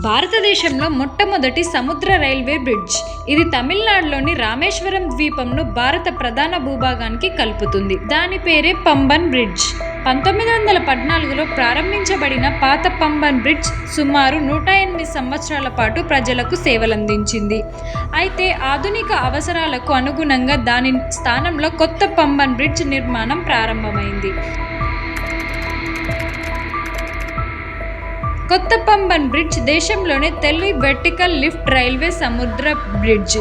భారతదేశంలో మొట్టమొదటి సముద్ర రైల్వే బ్రిడ్జ్. ఇది తమిళనాడులోని రామేశ్వరం ద్వీపంను భారత ప్రధాన భూభాగానికి కలుపుతుంది. దాని పేరే పంబన్ బ్రిడ్జ్. పంతొమ్మిది వందల పద్నాలుగులో ప్రారంభించబడిన పాత పంబన్ బ్రిడ్జ్ సుమారు నూట ఎనిమిది సంవత్సరాల పాటు ప్రజలకు సేవలందించింది. అయితే ఆధునిక అవసరాలకు అనుగుణంగా దాని స్థానంలో కొత్త పంబన్ బ్రిడ్జ్ నిర్మాణం ప్రారంభమైంది. కొత్త పంబన్ బ్రిడ్జ్ దేశంలోనే తొలి వెర్టికల్ లిఫ్ట్ రైల్వే సముద్ర బ్రిడ్జ్.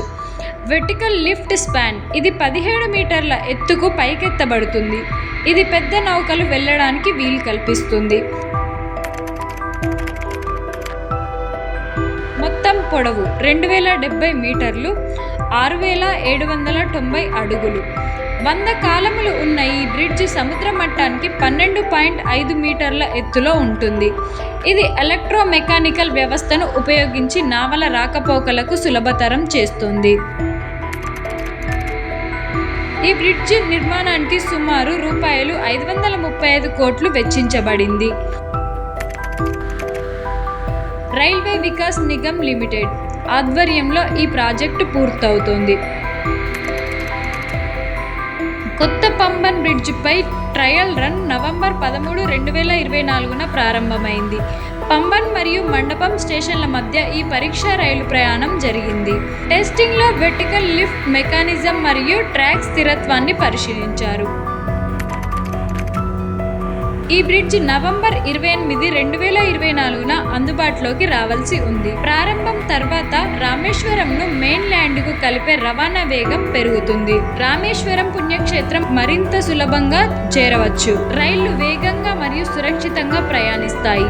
Vertical lift span. ఇది పదిహేడు మీటర్ల ఎత్తుకు పైకెత్తబడుతుంది. ఇది పెద్ద నౌకలు వెళ్ళడానికి వీలు కల్పిస్తుంది. మొత్తం పొడవు రెండు వేల డెబ్బై మీటర్లు ఆరు వేల ఏడు వందల తొంభై అడుగులు. వంద కాలములు ఉన్న ఈ బ్రిడ్జ్ సముద్ర మట్టానికి పన్నెండు పాయింట్ ఐదు మీటర్ల ఎత్తులో ఉంటుంది. ఇది ఎలక్ట్రోమెకానికల్ వ్యవస్థను ఉపయోగించి నావల రాకపోకలకు సులభతరం చేస్తుంది. ఈ బ్రిడ్జ్ నిర్మాణానికి సుమారు రూపాయలు ఐదు వందల ముప్పై ఐదు కోట్లు వెచ్చించబడింది. రైల్వే వికాస్ నిగమ్ లిమిటెడ్ ఆధ్వర్యంలో ఈ ప్రాజెక్టు పూర్తవుతోంది. కొత్త పంబన్ బ్రిడ్జ్పై ట్రయల్ రన్ నవంబర్ పదమూడు రెండు వేల ఇరవై నాలుగున ప్రారంభమైంది. పంబన్ మరియు మండపం స్టేషన్ల మధ్య ఈ పరీక్ష రైలు ప్రయాణం జరిగింది. టెస్టింగ్లో వెర్టికల్ లిఫ్ట్ మెకానిజం మరియు ట్రాక్ స్థిరత్వాన్ని పరిశీలించారు. ఈ బ్రిడ్జ్ నవంబర్ ఇరవై ఎనిమిది రెండు వేల ఇరవై నాలుగున అందుబాటులోకి రావాల్సి ఉంది. ప్రారంభం తర్వాత రామేశ్వరంను మెయిన్ ల్యాండ్కు కలిపే రవాణా వేగం పెరుగుతుంది. రామేశ్వరం పుణ్యక్షేత్రం మరింత సులభంగా చేరవచ్చు. రైళ్ళు వేగంగా మరియు సురక్షితంగా ప్రయాణిస్తాయి.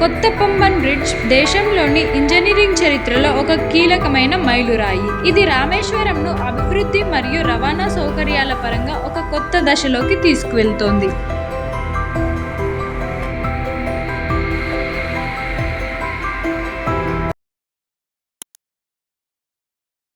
కొత్త పంబన్ బ్రిడ్జ్ దేశంలోని ఇంజనీరింగ్ చరిత్రలో ఒక కీలకమైన మైలురాయి. ఇది రామేశ్వరంను అభివృద్ధి మరియు రవాణా సౌకర్యాల పరంగా ఒక కొత్త దశలోకి తీసుకువెళ్తోంది.